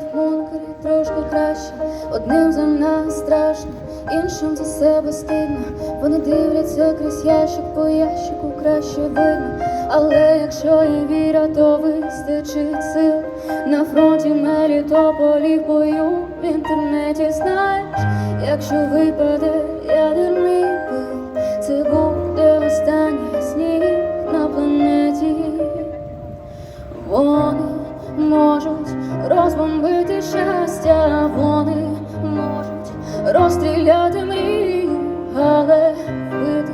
Тут в бункері трошки краще. Одним за нас страшно, іншим за себе стидно. Вони дивляться крізь ящик по ящику, краще видно. Але якщо є віра, то вистачить сил. На фронті Мелітополі в бою в інтернеті знаєш, якщо випаде ядерний пил, це буде останній сніг на планеті. Вони можуть розбомбити щастя, вони можуть розстріляти мрії, але вбити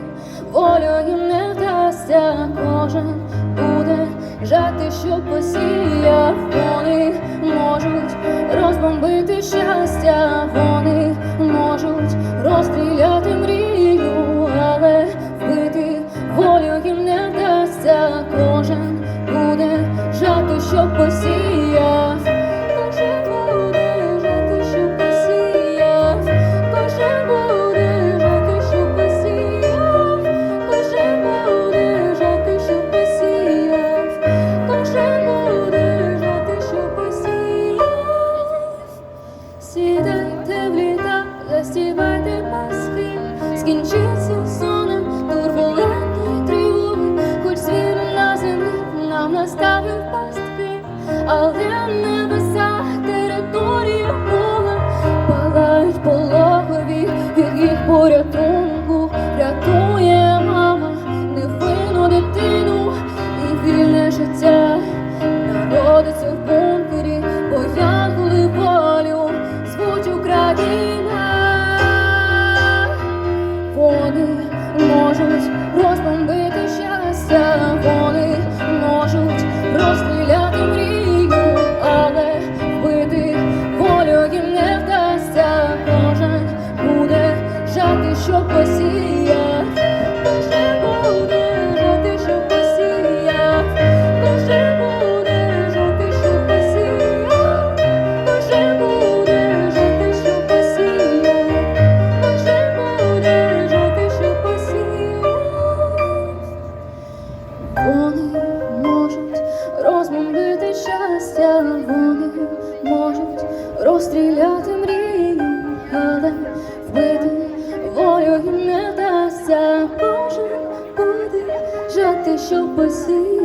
волю їм не вдасться. Кожен буде жати, що посіяв. Вони можуть розбомбити щастя, вони можуть розстріляти мрію, але вбити волю їм не вдасться. Кожен буде жати, що посіяв. Скінчиться соном турбулентної тривоги, хоч звір на землі нам наставив пастки, але небеса територія пола палають пологові від їх порятунку, Вони можуть розбомбити щастя, вони можуть Вони можуть розмовити щастя, вони можуть розстріляти мрії, але вбити волю їм не дасться. Боже, буде жити, щоб посити.